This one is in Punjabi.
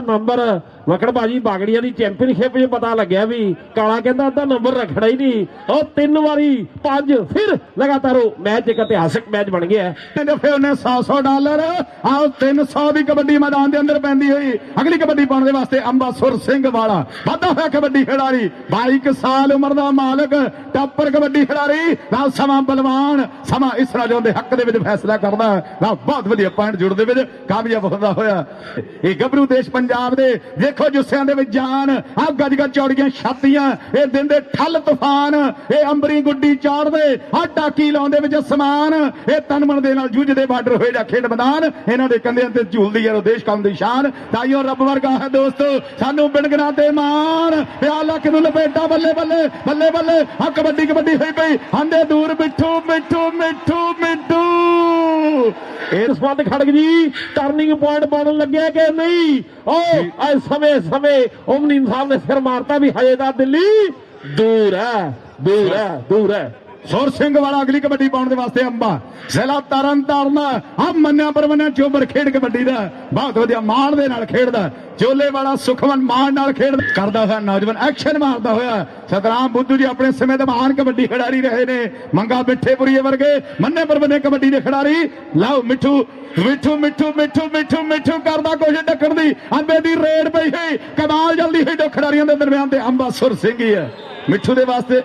ਨੰਬਰ ਵਕੜ ਬਾਜੀ ਬਾਗੜੀਆਂ ਦੀ ਚੈਂਪੀਅਨਸ਼ਿਪ 'ਚ ਪਤਾ ਲੱਗਿਆ ਵੀ ਕਾਲਾ ਕਹਿੰਦਾ ਅੱਧਾ ਨੰਬਰ ਰੱਖਣਾ ਹੀ ਨਹੀਂ, ਉਹ ਤਿੰਨ ਵਾਰੀ ਪੰਜ, ਫਿਰ ਲਗਾਤਾਰ ਉਹ ਮੈਚ ਇੱਕ ਇਤਿਹਾਸਕ ਮੈਚ ਬਣ ਗਿਆ। ਤੇ ਦਫੇ ਉਹਨੇ 100 ਡਾਲਰ, ਆਹ 300 ਦੀ ਕਬੱਡੀ ਮੈਦਾਨ ਦੇ ਅੰਦਰ ਪੈਂਦੀ ਹੋਈ। ਅਗਲੀ ਕਬੱਡੀ ਪਾਉਣ ਦੇ ਵਾਸਤੇ ਅੰਬਾਸੁਰ ਸਿੰਘ ਵਾਲਾ, ਵਾਧਾ ਹੋਇਆ ਕਬੱਡੀ ਖਿਡਾਰੀ। 22 ਸਾਲ ਉਮਰ ਦਾ ਮਾਲਕ, ਟੱਪਰ ਕਬੱਡੀ ਖਿਡਾਰੀ। ਨਾਲ ਸਮਾਂ ਬਲਵਾਨ, ਸਮਾਂ ਇਸ ਰਾਜੋਂ ਦੇ ਹੱਕ ਦੇ ਵਿੱਚ ਫੈਸਲਾ ਕਰਦਾ। ਨਾ ਬਹੁਤ ਵਧੀਆ ਪੁਆਇੰਟ ਜੁੜਦੇ ਵਿੱਚ ਕਾਮਯਾਬ ਹੁੰਦਾ ਹੋਇਆ। ਇਹ ਗੱਭਰੂ ਦੇਸ਼ ਪੰਜਾਬ ਦੇ, ਜੇ ਦੇਖੋ ਜੁੱਸਿਆਂ ਦੇ ਵਿੱਚ ਜਾਨ। ਆ ਗੱਜ ਚੌੜੀਆਂ ਛਾਤੀਆਂ। ਇਹ ਦਿਨ ਠੱਲ ਤੂਫਾਨ। ਇਹ ਅੰਬਰੀ ਗੁੱਡੀ ਚਾੜਦੇ। ਆ ਟਾਕੀ ਲਾਉਂਦੇ ਵਿੱਚ ਸਮਾਨ। ਇਹ ਤਨ ਦੇ ਨਾਲ ਜੂਝਦੇ ਬਾਰਡਰ ਹੋਏ ਜਾਂ ਖੇਡ ਮੈਦਾਨ। ਇਹਨਾਂ ਦੇ ਕੰਧਿਆਂ ਤੇ ਝੂਲਦੀ ਹੈ ਦੇਸ਼ ਕੌਮ ਦੀ ਸ਼ਾਨ। ਤਾਈਓ ਰੱਬ ਵਰਗਾ ਹੈ ਦੋਸਤੋ। ਸਾਨੂੰ ਬਿੰਗਣਾ ਤੇ ਮਾਣ। ਇਹ ਆ ਲੱਖ ਨੂੰ ਲਪੇਟਾ ਬੱਲੇ ਬੱਲੇ ਬੱਲੇ ਬੱਲੇ। ਆ ਕਬੱਡੀ ਕਬੱਡੀ ਹੋਈ ਪਈ। ਆਂਦੇ ਦੂਰ ਮਿੱਠੂ ਮਿੱਠੂ ਮਿੱਠੂ ਮਿੱਠੂ। ਇਹ ਸੰਬੰਧ ਖੜਗ ਜੀ ਟਰਨਿੰਗ ਪੁਆਇੰਟ ਬਣਨ ਲੱਗਿਆ ਕਿ ਨਹੀਂ? ਉਹ ਅੱਜ ਸਮੇਂ ਸਮੇਂ ਓਮਨੀ ਸਾਹਿਬ ਨੇ ਸਿਰ ਮਾਰਤਾ ਵੀ ਹਜੇ ਤਾਂ ਦਿੱਲੀ ਦੂਰ ਹੈ ਦੂਰ ਹੈ ਦੂਰ ਹੈ। ਸੁਰ ਸਿੰਘ ਵਾਲਾ ਅਗਲੀ ਕਬੱਡੀ ਪਾਉਣ ਦੇ ਵਾਸਤੇ ਅੰਬਾ। ਜ਼ਿਲ੍ਹਾ ਤਰਨ ਆ ਮੰਨਿਆ ਪਰਮੰਨਿਆ ਚੋਬਰ ਖੇਡ ਕਬੱਡੀ ਦਾ। ਬਹੁਤ ਵਧੀਆ ਮਾਣ ਦੇ ਨਾਲ ਖੇਡਦਾ। ਚੋਲੇ ਵਾਲਾ ਸੁਖਵਨ ਮਾਣ ਨਾਲ ਖੇਡ ਕਰਦਾ ਹੋਇਆ ਨੌਜਵਾਨ ਐਕਸ਼ਨ ਮਾਰਦਾ ਹੋਇਆ। ਸਤਰਾਮ ਬੁੱਧੂ ਜੀ ਆਪਣੇ ਸਮੇਂ ਦੇ ਮਹਾਨ ਕਬੱਡੀ ਖਿਡਾਰੀ ਰਹੇ ਨੇ। ਮੰਗਾ ਮਿੱਠੇਪੁਰੀਏ ਵਰਗੇ। ਮੰਨੇ ਪਰਮੰਨੇ ਕਬੱਡੀ ਦੇ ਖਿਡਾਰੀ। ਲਓ ਮਿੱਠੂ ਮਿੱਠੂ ਮਿੱਠੂ ਮਿੱਠੂ ਮਿੱਠੂ ਮਿੱਠੂ ਕਰਦਾ ਕੋਸ਼ਿਸ਼ ਟੱਕਣ ਦੀ। ਅੰਬੇ ਦੀ ਰੇਡ ਪਈ ਹੈ ਕਮਾਲ ਜਲਦੀ ਹੋਈ ਦੋ ਖਿਡਾਰੀਆਂ ਦੇ ਦਰਮਿਆਨ ਤੇ ਅੰਬਾ ਸੁਰ ਸਿੰਘ ਹੀ ਹੈ। ਮਿੱਠੂ ਦੇ ਵਾਸਤੇ